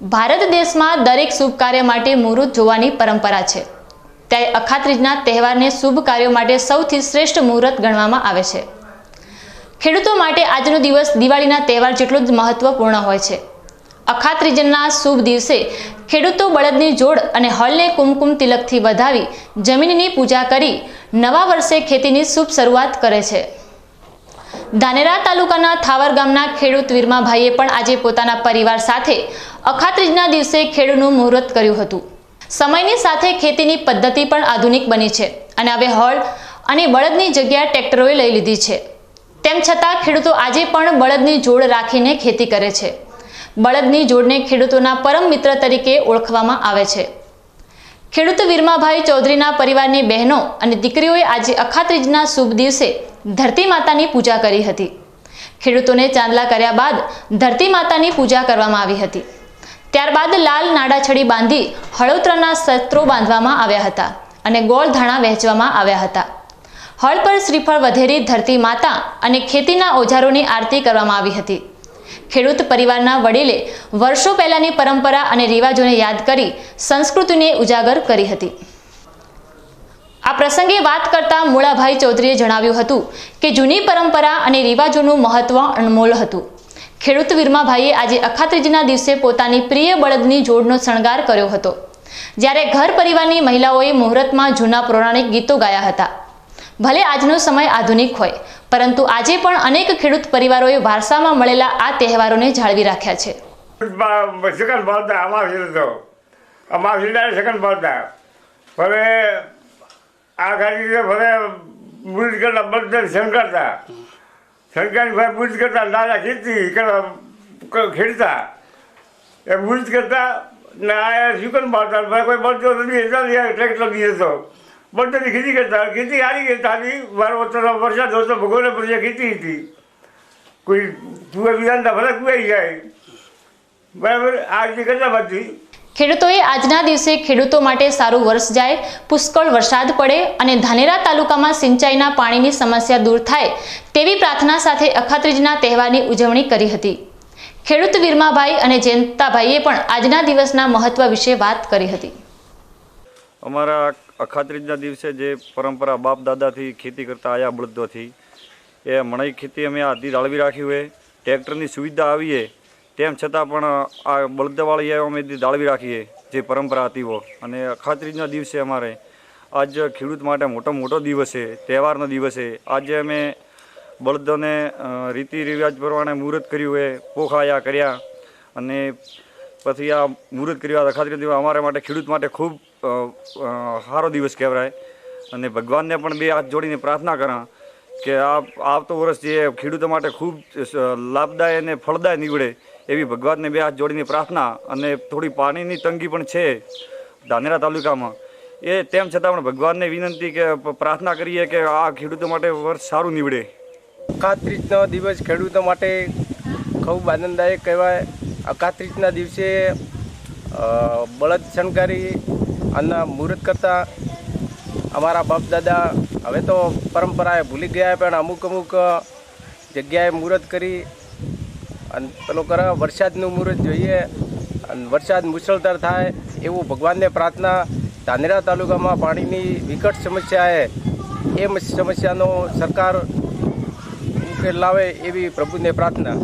ભારત દેશમાં દરેક શુભ કાર્ય માટે મુહૂર્ત જોવાની પરંપરા છે. ત્યારે અખાત્રીજના તહેવારને શુભ કાર્યો માટે સૌથી શ્રેષ્ઠ મુહૂર્ત ગણવામાં આવે છે. ખેડૂતો માટે આજનો દિવસ દિવાળીના તહેવાર જેટલો જ મહત્વપૂર્ણ હોય છે. અખાત્રીજના શુભ દિવસે ખેડૂતો બળદની જોડ અને હળને કુમકુમ તિલકથી વધાવી જમીનની પૂજા કરી નવા વર્ષે ખેતીની શુભ શરૂઆત કરે છે. ધાનેરા તાલુકાના થાવર ગામના ખેડૂત વીરમાભાઈએ પણ આજે પોતાના પરિવાર સાથે અખાત્રીજના દિવસે ખેડૂનું મુહૂર્ત કર્યું હતું. સમયની સાથે ખેતીની પદ્ધતિ પણ આધુનિક બની છે અને હવે હળ અને બળદની જગ્યા ટ્રેક્ટરોએ લઈ લીધી છે. તેમ છતાં ખેડૂતો આજે પણ બળદની જોડ રાખીને ખેતી કરે છે. બળદની જોડને ખેડૂતોના પરમ મિત્ર તરીકે ઓળખવામાં આવે છે. ખેડૂત વીરમાભાઈ ચૌધરીના પરિવારની બહેનો અને દીકરીઓએ આજે અખાત્રીજના શુભ દિવસે ધરતી માતાની પૂજા કરી હતી. ખેડૂતોને ચાંદલા કર્યા બાદ ધરતી માતાની પૂજા કરવામાં આવી હતી. ત્યારબાદ લાલ નાડાછડી બાંધી હળોતરાના શસ્ત્રો બાંધવામાં આવ્યા હતા અને ગોળ ધાણા વહેંચવામાં આવ્યા હતા. હળ પર શ્રીફળ વધેરી ધરતી માતા અને ખેતીના ઓજારોની આરતી કરવામાં આવી હતી. ખેડૂત પરિવારના વડીલે વર્ષો પહેલાની પરંપરા અને રિવાજોને યાદ કરી સંસ્કૃતિને ઉજાગર કરી હતી. આ પ્રસંગે વાત કરતા મૂળાભાઈ ચૌધરીએ જણાવ્યું હતું કે જૂની પરંપરા અને રિવાજોનું મહત્વ અનમોલ હતું. ખેડૂત વીરમાભાઈએ આજે અખાત્રીજીના દિવસે પોતાની પ્રિય બળદની જોડનો શણગાર કર્યો હતો. જ્યારે ઘર પરિવારની મહિલાઓએ મુહૂર્તમાં જૂના પૌરાણિક ગીતો ગાયા હતા. ભલે આજનો સમય આધુનિક હોય પરંતુ આજે પણ અનેક ખેડૂત પરિવારોએ વારસામાં મળેલા આ તહેવારોને જાળવી રાખ્યા છે. સેકન્ડ બોલતા અમાસી હતો અમાસી સેકન્ડ બોલતા હવે આ ગાડી હવે બુદ્ધ કરતા બધા શંકરતા શંકર ભાઈ બુજ કરતા દાદા ખેતી ખેડતા. એ બુદ્ધ કરતા ને બોલતા ભાઈ કોઈ બોલતો નથી, એટલા ટ્રેક્ટર નહીં બધાની ખેતી કરતા ખેતી આવી ગઈ તારી મારો તરફ વરસાદ હતો ભગવાને પછી ખેતી હતી. કોઈ તુએ વિધાનતા ભલે કુવાઈ જાય. બરાબર? આ રીતે કરતા બધી. ખેડૂતોએ આજના દિવસે ખેડૂતો માટે સારું વર્ષ જાય પુષ્કળ વરસાદ પડે અને ધાનેરા તાલુકામાં સિંચાઈના પાણીની સમસ્યા દૂર થાય તેવી પ્રાર્થના સાથે અખાત્રીજના તહેવારની ઉજવણી કરી હતી. ખેડૂત વીરમાભાઈ અને જયંતાભાઈએ પણ આજના દિવસના મહત્વ વિશે વાત કરી હતી. અમારા અખાત્રીજના દિવસે જે પરંપરા બાપ દાદાથી ખેતી કરતા આવ્યા બળદોથી, એ મણાઈ ખેતી અમે આધી જાળવી રાખી હોય, ટ્રેક્ટરની સુવિધા આવીએ, તેમ છતાં પણ આ બળદવાળી અમે જાળવી રાખીએ, જે પરંપરા હતી વો. અને અખાત્રીજના દિવસે અમારે આજ ખેડૂત માટે મોટો મોટો દિવસ છે, તહેવારનો દિવસ છે. આજે અમે બળદોને રીતિ રિવાજ પ્રમાણે મુહૂર્ત કર્યું હોય પોખાયા કર્યા. અને પછી આ મુહૂર્ત કર્યા અખાત્રી દિવસ અમારા માટે ખેડૂત માટે ખૂબ સારો દિવસ કહેવાય. અને ભગવાનને પણ બે હાથ જોડીને પ્રાર્થના કરા કે આ આવતો વર્ષ જે ખેડૂતો માટે ખૂબ લાભદાય અને ફળદાય નીવડે એવી ભગવાનને બે હાથ જોડીને પ્રાર્થના અને થોડી પાણીની તંગી પણ છે ધાનેરા તાલુકામાં. એ તેમ છતાં પણ ભગવાનને વિનંતી કે પ્રાર્થના કરીએ કે આ ખેડૂતો માટે વર્ષ સારું નીવડે. અકાત્રીજનો દિવસ ખેડૂતો માટે ખૂબ આનંદદાયક કહેવાય. અકાત્રીજના દિવસે બળદ શણગારી અને મુહૂર્ત કરતા અમારા બાપ દાદા હવે તો પરંપરાએ ભૂલી ગયા પણ અમુક અમુક જગ્યાએ મુહૂર્ત કરી. અને પેલો કરે, વરસાદનું મુહૂર્ત જોઈએ, અને વરસાદ મુસળધાર થાય એવું ભગવાનને પ્રાર્થના. ધાનેરા તાલુકામાં પાણીની વિકટ સમસ્યા છે. એ સમસ્યાનો સરકાર ઉકેલ લાવે એવી પ્રભુને પ્રાર્થના.